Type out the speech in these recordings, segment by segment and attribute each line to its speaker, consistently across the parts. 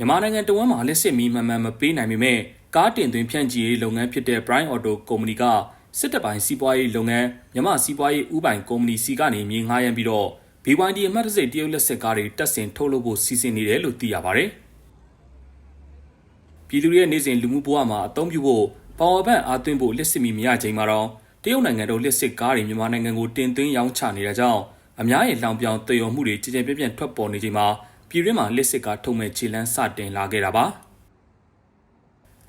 Speaker 1: မြန်မာနိုင်ငံတဝန်းမှာလက်စစ်မီမှန်မှန်မပေးနိုင်ပေမဲ့ကားတင်သွင်းဖြန့်ချီရေးလုပ်ငန်းဖြစ်တဲ့ Prime Auto ကုမ္ပဏီကစစ်တပ်ပိုင်းစီးပွားရေးလုပ်ငန်းမြန်မာစီးပွားရေးဥပိုင်ကုမ္ပဏီစီကနေမြေငှားရမ်းပြီးတော့ BYD အမှတ်တစိတရုတ်လက်စစ်ကားတွေတက်ဆင်ထုတ်လုပ်ဖို့စီစဉ်နေတယ်လို့သိရပါတယ်။ပြည်သူတွေရဲ့နေ့စဉ်လူမှုဘဝမှာအသုံးပြုဖို့ပါဝါဘန့်အားသွင်းဖို့လက်စစ်မီမရချိန်မှာတော့တရုတ်နိုင်ငံတို့လက်စစ်ကားတွေမြန်မာနိုင်ငံကိုတင်သွင်းရောင်းချနေတာကြောင့်အများရဲ့လောင်ပြောင်တည်ရုံမှုတွေကြည်ကြဲပြန့်ပြန့်ထွက်ပေါ်နေချိန်မှာ ပြည်တွင်းမှာလက်စစ်ကားထုတ်မဲ့ခြေလန်းစတင်လာခဲ့တာပါ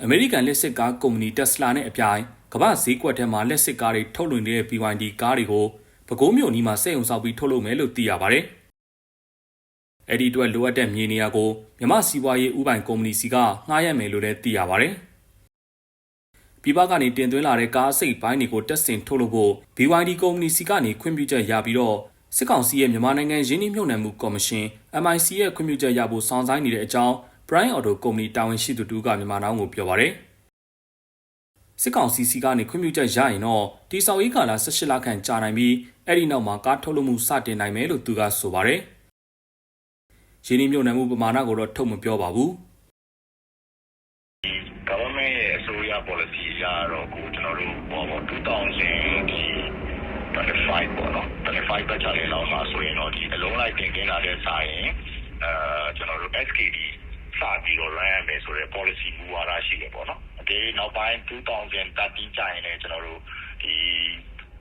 Speaker 1: အမေရိကန်လက်စစ်ကားကုမ္ပဏီတက်စလာနဲ့အပြိုင်ကမ္ဘာဈေးကွက်ထဲမှာလက်စစ်ကားတွေထုတ်လွှင့်နေတဲ့ BYD ကားတွေကိုပဲခူးမြို့နီးမှာစက်ရုံဆောက်ပြီးထုတ်လုပ်မယ်လို့သိရပါတယ်အဲ့ဒီအတွက်လိုအပ်တဲ့မြေနေရာကိုမြမစီးပွားရေးဥပိုင်ကုမ္ပဏီစီကငှားရမ်းမယ်လို့လည်းသိရပါတယ်ပြည်ပကနေတင်သွင်းလာတဲ့ကားအစိတ်ပိုင်းတွေကိုတက်ဆင်ထုတ်လုပ်ဖို့ BYD ကုမ္ပဏီစီကနေခွင့်ပြုချက်ရပြီးတော့ စစ်ကောင်စီရဲ့မြန်မာနိုင်ငံရင်းနှီးမြှုပ်နှံမှုကော်မရှင် MIC ရဲ့ခွင့်ပြုချက်ရဖို့စောင့်ဆိုင်းနေတဲ့အကြောင်း Prime Auto ကုမ္ပဏီတာဝန်ရှိသူတူကမြန်မာနောင်ကိုပြောပါရယ်စစ်ကောင်စီစီကနေခွင့်ပြုချက်ရရင်တော့တိဆောက်ရေးကာလ18လခန့်ကြာနိုင်ပြီးအဲ့ဒီနောက်မှာကားထုတ်လုပ်မှုစတင်နိုင်မယ်လို့သူကဆိုပါရယ်ရင်းနှီးမြှုပ်နှံမှုပမာဏကိုတော့ထုတ်မပြောပါဘူး
Speaker 2: government ရဲ့အစိုးရ policy အရတော့ကိုကျွန်တော်တို့ဟောပေါ့2000 5ပတ်ချာလည်လောက်မှာဆိုရင်တော့ဒီအလုံးလိုက်တင်ကင်းလာတဲ့စာရင်အဲကျွန်တော်တို့ SKD စပြီးတော့ run ရမယ်ဆိုတဲ့ policy မူဝါဒရှိတယ်ပေါ့နော်။အဲဒီနောက်ပိုင်း2030ကျရင်လည်းကျွန်တော်တို့ဒီ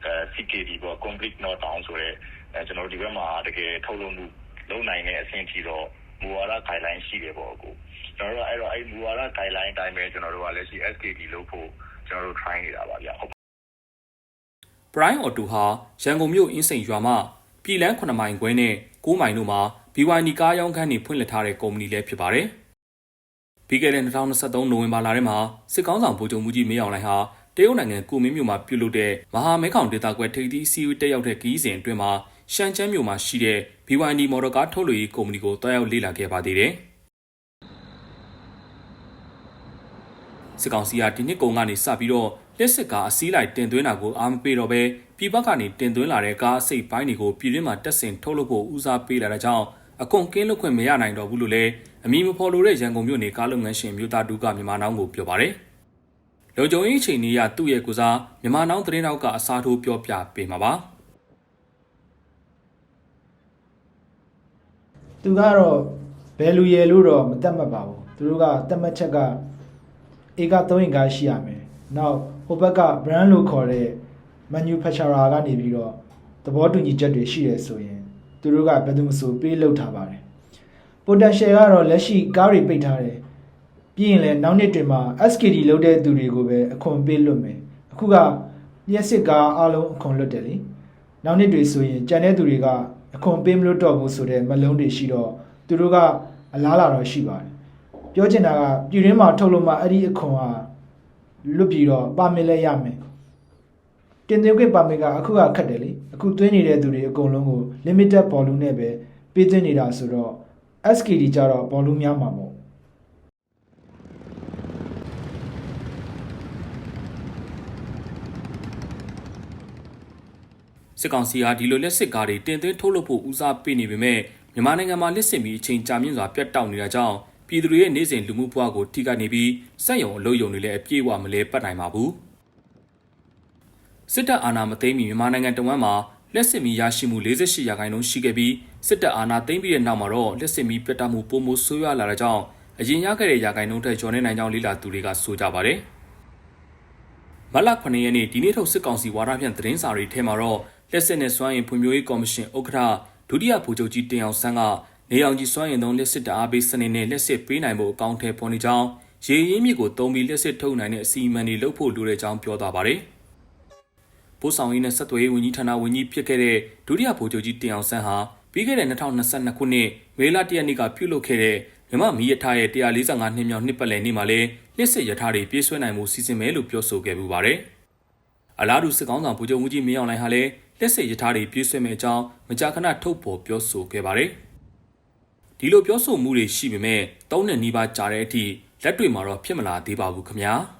Speaker 2: အဲ CKD ပေါ့ complete not down ဆိုတဲ့အဲကျွန်တော်တို့ဒီဘက်မှာတကယ်ထုတ်လုပ်မှုလုပ်နိုင်တဲ့အဆင့်ထိတော့မူဝါဒ guideline ရှိတယ်ပေါ့ကိုကျွန်တော်တို့အဲ့တော့အဲ့မူဝါဒ guideline အတိုင်းပဲကျွန်တော်တို့ကလည်းရှိ SKD လုပ်ဖို့ကျွန်တော်တို့ try နေတာပါဗျာ
Speaker 1: Prime Auto ဟာရန်ကုန်မြို့အင်းစိန်ရွာမှပြည်လန်း9မိုင်ခွဲနဲ့9မိုင်တို့မှာ BYD ကားရောင်းခန်းတွေဖွင့်လှစ်ထားတဲ့ကုမ္ပဏီလည်းဖြစ်ပါတယ်။ပြီးခဲ့တဲ့2023နိုဝင်ဘာလထဲမှာစစ်ကောင်းဆောင်ဗိုလ်ချုပ်မှုကြီးမင်းအောင်လှိုင်ဟာတရုတ်နိုင်ငံကူမင်းမြို့မှာပြုလုပ်တဲ့မဟာမဲခေါင်ဒေသကွယ်ထိပ်သီးစီးပွားတက်ရောက်တဲ့ခီးစဉ်အတွင်းမှာရှန်ချမ်းမြို့မှာရှိတဲ့ BYD မော်တော်ကားထုတ်လုပ်ရေးကုမ္ပဏီကိုတွားရောက်လေ့လာခဲ့ပါသေးတယ်။စစ်ကောင်စီကဒီနှစ်ကုန်ကနေစပြီးတော့ လက်စစ်ကားအစည်းလိုက်တင်သွင်းတာကိုအားမပေးတော့ဘဲပြည်ပကနေတင်သွင်းလာတဲ့ကားအစိတ်ပိုင်းတွေကိုပြည်တွင်းမှာတက်ဆင်ထုတ်လုပ်ဖို့ဦးစားပေးလာတဲ့ကြောင့်အကုန်ကင်းလွတ်ခွင့်မရနိုင်တော့ဘူးလို့လည်းအမည်မဖော်လိုတဲ့ရန်ကုန်မြို့နေကားလုပ်ငန်းရှင်မြို့သားတူကမြန်မာနောင်းကိုပြောပါတယ်။လုံခြုံရေးချိန်ကြီးရသူ့ရဲ့ကုစားမြန်မာနောင်းသတင်းတောက်ကအစားထိုးပြောပြပေးမှာပါ။
Speaker 3: သူကတော့ဘယ်လူရယ်လို့တော့မတတ်မှတ်ပါဘူးသူတို့ကတတ်မှတ်ချက်ကဧက3င်ကားရှိရမယ် နောက်ဟိုဘက်က brand လို့ခေါ်တဲ့ manufacturer ကနေပြီးတော့သဘောတူညီချက်တွေရှိရဆိုရင်သူတို့ကဘယ်သူမှဆိုပေးလုပ်ထားပါတယ် potential ကတော့လက်ရှိကားတွေပိတ်ထားတယ်ပြီးရင်လည်းနောက်နှစ်တွေမှာ SKD လုပ်တဲ့သူတွေကိုပဲအခွန်ပေးလွတ်မယ်အခုကလျှက်စစ်ကားအလုံးအခွန်လွတ်တယ်လေနောက်နှစ်တွေဆိုရင်ကြံတဲ့သူတွေကအခွန်ပေးမလို့တော့ဘူးဆိုတဲ့မလုံးတွေရှိတော့သူတို့ကအလားလာတော့ရှိပါတယ်ပြောချင်တာကပြည်ရင်းမှာထုတ်လို့မှအဲ့ဒီအခွန်က လွတ်ပြီးတော့ပါမစ်လဲရမယ်တင်သွင်းခွင့်ပါမစ်ကအခုကခက်တယ်လေအခုသွင်းနေတဲ့သူတွေအကုန်လုံးကို limited volume နဲ့ပဲပေးသွင်းနေတာဆိုတော့ SKD ကြတော့ volume များမှာပေါ့
Speaker 1: စစ်ကောင်စီဟာဒီလိုလက်စစ်ကားတွေတင်သွင်းထုတ်လုပ်ဖို့ဦးစားပေးနေပေမဲ့မြန်မာနိုင်ငံမှာလက်စစ်မီအချိန်ကြာမြင့်စွာပြတ်တောက်နေတာကြောင့် ပြည်သူတွေရဲ့နေ့စဉ်လူမှုဘဝကိုထိခိုက်နေပြီးစက်ရုံအလုပ်ရုံတွေလည်းအပြည့်အဝမလဲပတ်နိုင်ပါဘူးစစ်တပ်အာဏာမသိမ်းမီမြန်မာနိုင်ငံတဝန်းမှာလက်စစ်မီရရှိမှု48ရာခိုင်နှုန်းရှိခဲ့ပြီးစစ်တပ်အာဏာသိမ်းပြီးတဲ့နောက်မှာတော့လက်စစ်မီပြတ်တောက်မှုပုံမဆိုးရွားလာတဲ့ကြောင့်အရင်ရခဲ့တဲ့ရာခိုင်နှုန်းထက်ကျော်နေနိုင်ကြောင်းလေ့လာသူတွေကဆိုကြပါတယ်မလ9ရက်နေ့ဒီနေ့ထုတ်စစ်ကောင်စီဝါဒဖြန့်သတင်းစာတွေထဲမှာတော့လက်စစ်နဲ့စွမ်းရင်ဖွံ့ဖြိုးရေးကော်မရှင်ဥက္ကဋ္ဌဒုတိယဗိုလ်ချုပ်ကြီးတင်အောင်ဆန်းက နေအောင်ကြီးစွမ်းရင်သုံးလက်စစ်တအားပေးစနစ်နဲ့လက်စစ်ပေးနိုင်ဖို့အကောင့်ထဲပေါ်နေကြောင်းရေရင်းမြစ်ကိုတုံးပြီးလက်စစ်ထုတ်နိုင်တဲ့အစီအမံတွေလုပ်ဖို့လိုတဲ့အကြောင်းပြောသွားပါတယ်။ပို့ဆောင်ရေးနဲ့ဆက်သွယ်ရေးဝန်ကြီးဌာနဝန်ကြီးဖြစ်ခဲ့တဲ့ဒုတိယဗိုလ်ချုပ်ကြီးတင်အောင်ဆန်းဟာပြီးခဲ့တဲ့2022ခုနှစ်မေလ1ရက်နေ့ကပြုလုပ်ခဲ့တဲ့မြမမီးရထားရဲ့145နှစ်မြောက်နှစ်ပတ်လည်နေ့မှာလဲလက်စစ်ရထားတွေပြေးဆွဲနိုင်မှုစီစဉ်မယ်လို့ပြောဆိုခဲ့ပူပါတယ်။အလားတူစစ်ကောင်းဆောင်ဗိုလ်ချုပ်မှုကြီးမင်းအောင်လှိုင်ဟာလည်းလက်စစ်ရထားတွေပြေးဆွဲမဲ့အကြောင်းမကြာခဏထုတ်ပေါ်ပြောဆိုခဲ့ပါတယ်။ ဒီလိုပြောဆိုမှုတွေရှိပေမဲ့သုံးနှစ်နီးပါးကြာတဲ့အထိလက်တွေ့မှာတော့ဖြစ်မလာသေးပါဘူးခင်ဗျာ။